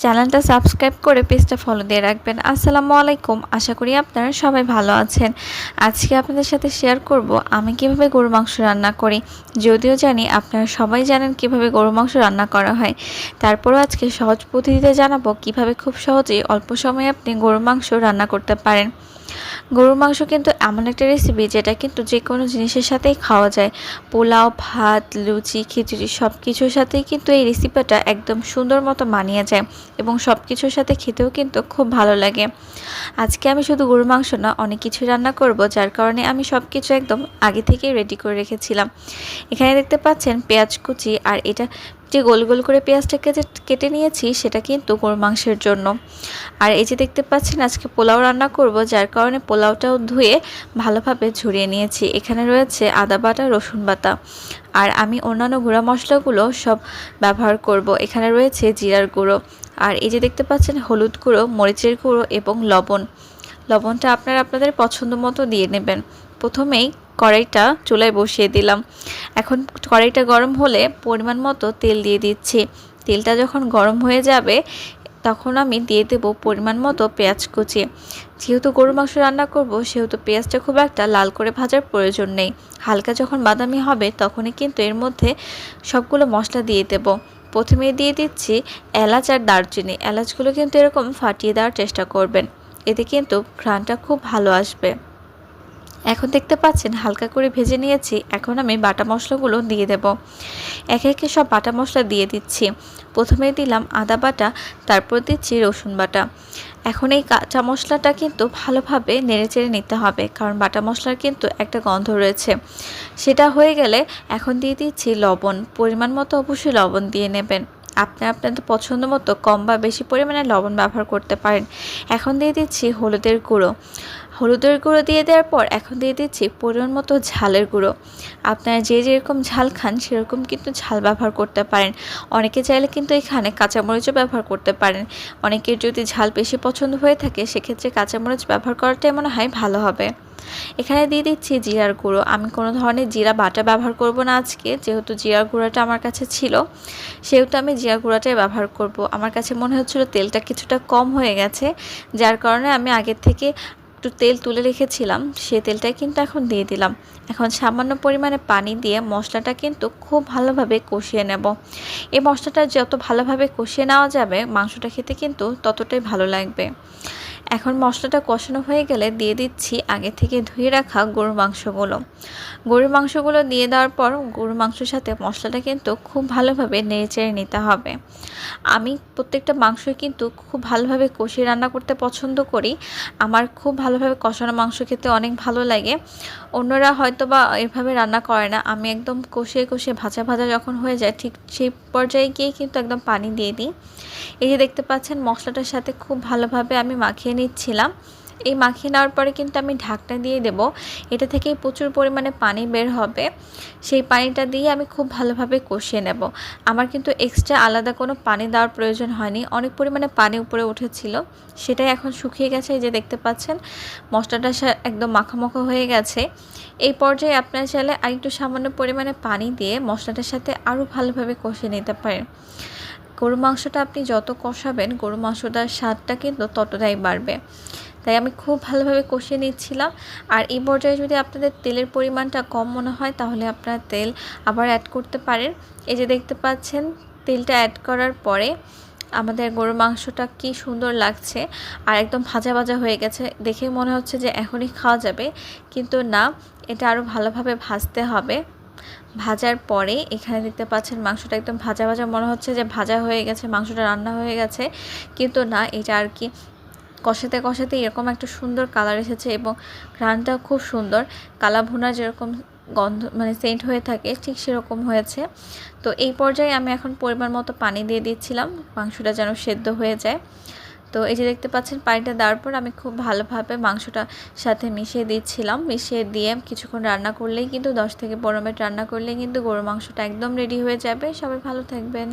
চ্যানেলটা সাবস্ক্রাইব করে পেজটা ফলো দিয়ে রাখবেন। আসসালামু আলাইকুম। আশা করি আপনারা সবাই ভালো আছেন। আজকে আপনাদের সাথে শেয়ার করব আমি কীভাবে গরু মাংস রান্না করি। যদিও জানি আপনারা সবাই জানেন কীভাবে গরু মাংস রান্না করা হয়। তারপরও আজকে সহজ পদ্ধতিতে জানাব কীভাবে খুব সহজেই অল্প সময়ে আপনি গরু মাংস রান্না করতে পারেন। গরুর মাংস কিন্তু এমন একটা রেসিপি যেটা কিন্তু যে কোনো জিনিসের সাথেই খাওয়া যায়। পোলাও, ভাত, লুচি, খিচুড়ি সব কিছুর সাথেই কিন্তু এই রেসিপিটা একদম সুন্দর মতো মানিয়ে যায় এবং সব কিছুর সাথে খেতেও কিন্তু খুব ভালো লাগে। আজকে আমি শুধু গরুর মাংস না, অনেক কিছু রান্না করব, যার কারণে আমি সব কিছু একদম আগে থেকেই রেডি করে রেখেছিলাম। এখানে দেখতে পাচ্ছেন পেঁয়াজ কুচি, আর এটা যে গোল গোল করে পেঁয়াজটা কেটে কেটে নিয়েছি, সেটা কিন্তু গরু মাংসের জন্য। আর এই যে দেখতে পাচ্ছেন, আজকে পোলাও রান্না করব, যার কারণে পোলাওটাও ধুয়ে ভালোভাবে ঝরিয়ে নিয়েছি। এখানে রয়েছে আদা বাটা, রসুন বাটা। আর আমি অন্যান্য গুঁড়া মশলাগুলো সব ব্যবহার করব। এখানে রয়েছে জিরার গুঁড়ো। আর এই যে দেখতে পাচ্ছেন, হলুদ গুঁড়ো, মরিচের গুঁড়ো এবং লবণ। লবণটা আপনারা আপনাদের পছন্দ মতো দিয়ে নেবেন। প্রথমেই কড়াইটা চুলায় বসিয়ে দিলাম। এখন কড়াইটা গরম হলে পরিমাণ মতো তেল দিয়ে দিচ্ছি। তেলটা যখন গরম হয়ে যাবে, তখন আমি দিয়ে দেব পরিমাণ মতো পেঁয়াজ কুচি। যেহেতু গরু মাংস রান্না করব, সেহেতু পেঁয়াজটা খুব একটা লাল করে ভাজার প্রয়োজন নেই। হালকা যখন বাদামি হবে, তখনই কিন্তু এর মধ্যে সবগুলো মশলা দিয়ে দেব। প্রথমে দিয়ে দিচ্ছি এলাচ আর দারচিনি। এলাচগুলো কিন্তু এরকম ফাটিয়ে দেওয়ার চেষ্টা করবেন। এতে কিন্তু ঘ্রাণটা খুব ভালো আসবে। এখন দেখতে পাচ্ছেন, হালকা করে ভেজে নিয়েছি। এখন আমি বাটা মশলাগুলো দিয়ে দেব। একে একে সব বাটা মশলা দিয়ে দিচ্ছি। প্রথমে দিলাম আদা বাটা, তারপর দিচ্ছি রসুন বাটা। এখন এই কাঁচা মশলাটা কিন্তু ভালোভাবে নেড়েচেড়ে নিতে হবে, কারণ বাটা মশলার কিন্তু একটা গন্ধ রয়েছে। সেটা হয়ে গেলে এখন দিয়ে দিচ্ছি লবণ। পরিমাণ মতো অবশ্যই লবণ দিয়ে নেবেন। আপনি আপনাদের পছন্দ মতো কম বা বেশি পরিমাণে লবণ ব্যবহার করতে পারেন। এখন দিয়ে দিচ্ছি হলুদের গুঁড়ো। হলুদের গুঁড়ো দিয়ে দেওয়ার পর এখন দিয়ে দিচ্ছি পরিমাণ মতো ঝালের গুঁড়ো। আপনারা যে যেরকম ঝাল খান, সেরকম কিন্তু ঝাল ব্যবহার করতে পারেন। অনেকে চাইলে কিন্তু এখানে কাঁচামরিচও ব্যবহার করতে পারেন। অনেকের যদি ঝাল বেশি পছন্দ হয়ে থাকে, সেক্ষেত্রে কাঁচামরিচ ব্যবহার করাটাই মনে হয় ভালো হবে। এখানে দিয়ে দিচ্ছি জিরার গুঁড়ো। আমি কোনো ধরনের জিরা বাটা ব্যবহার করব না আজকে, যেহেতু জিরার গুঁড়োটা আমার কাছে ছিল। সেহেতু আমি জিরা গুঁড়োটাই ব্যবহার করব। আমার কাছে মনে হচ্ছিল তেলটা কিছুটা কম হয়ে গেছে, যার কারণে আমি আগের থেকে একটু তেল তুলে রেখেছিলাম, সে তেলটাই কিন্তু এখন দিয়ে দিলাম। এখন সামান্য পরিমাণে পানি দিয়ে মশলাটা কিন্তু খুব ভালোভাবে কষিয়ে নেব। এই মশলাটা যত ভালোভাবে কষিয়ে নেওয়া যাবে, মাংসটা খেতে কিন্তু ততটাই ভালো লাগবে। এখন মশলাটা কষানো হয়ে গেলে দিয়ে দিচ্ছি আগে থেকে ধুয়ে রাখা গরুর মাংসগুলো। গরুর মাংসগুলো দিয়ে দেওয়ার পর গরুর মাংসের সাথে মশলাটা কিন্তু খুব ভালোভাবে নেড়েচেড়ে নিতে হবে। আমি প্রত্যেকটা মাংসই কিন্তু খুব ভালোভাবে কষিয়ে রান্না করতে পছন্দ করি। আমার খুব ভালোভাবে কষানো মাংস খেতে অনেক ভালো লাগে। অন্যরা হয়তো বা এভাবে রান্না করে না। আমি একদম কষিয়ে কষিয়ে ভাজা ভাজা যখন হয়ে যায় ঠিক সেই পর্যায়ে গিয়ে কিন্তু একদম পানি দিয়ে দিই। এই যে দেখতে পাচ্ছেন মশলাটার সাথে খুব ভালোভাবে আমি মাখিয়ে নিচ্ছিলাম। এই মাখিয়ে নেওয়ার পরে কিন্তু আমি ঢাকটা দিয়ে দেব। এটা থেকে প্রচুর পরিমাণে পানি বের হবে। সেই পানিটা দিয়ে আমি খুব ভালোভাবে কষিয়ে নেব। আমার কিন্তু এক্সট্রা আলাদা কোনো পানি দেওয়ার প্রয়োজন হয়নি। অনেক পরিমাণে পানি উপরে উঠেছিল। সেটাই এখন শুকিয়ে গেছে। যে দেখতে পাচ্ছেন, মশলাটা একদম মাখামাখা হয়ে গেছে। এই পর্যায়ে আপনার চাইলে আরেকটু সামান্য পরিমাণে পানি দিয়ে মশলাটার সাথে আরও ভালোভাবে কষিয়ে নিতে পারেন। গরু মাংসটা আপনি যত কষাবেন, গরু মাংসটার স্বাদটা কিন্তু ততটাই বাড়বে। তাই আমি খুব ভালোভাবে কষিয়ে নিচ্ছিলাম। আর এই পর্যায়ে যদি আপনাদের তেলের পরিমাণটা কম মনে হয়, তাহলে আপনারা তেল আবার অ্যাড করতে পারেন। এই যে দেখতে পাচ্ছেন, তেলটা অ্যাড করার পরে আমাদের গরুর মাংসটা কি সুন্দর লাগছে। আর একদম ভাজা ভাজা হয়ে গেছে। দেখে মনে হচ্ছে যে এখনই খাওয়া যাবে। কিন্তু না, এটা আরও ভালোভাবে ভাজতে হবে। ভাজার পরে এখানে দেখতে পাচ্ছেন মাংসটা একদম ভাজা ভাজা। মনে হচ্ছে যে ভাজা হয়ে গেছে, মাংসটা রান্না হয়ে গেছে। কিন্তু না, এটা আর কি কষাতে কষাতে এরকম একটা সুন্দর কালার এসেছে এবং ঘ্রাণটা খুব সুন্দর। কালা ভুনা যেরকম গন্ধ মানে সেন্ট হয়ে থাকে, ঠিক সেরকম হয়েছে। তো এই পর্যায়ে আমি এখন পরিমাণ মতো পানি দিয়ে দিচ্ছিলাম, মাংসটা যেন সেদ্ধ হয়ে যায়। তো এই যে দেখতে পাচ্ছেন, পানিটা দেওয়ার পর আমি খুব ভালোভাবে মাংসটা সাথে মিশিয়ে দিচ্ছিলাম। মিশিয়ে দিয়ে কিছুক্ষণ রান্না করলেই কিন্তু, দশ থেকে পনেরো মিনিট রান্না করলেই কিন্তু গরুর মাংসটা একদম রেডি হয়ে যাবে। সবাই ভালো থাকবেন।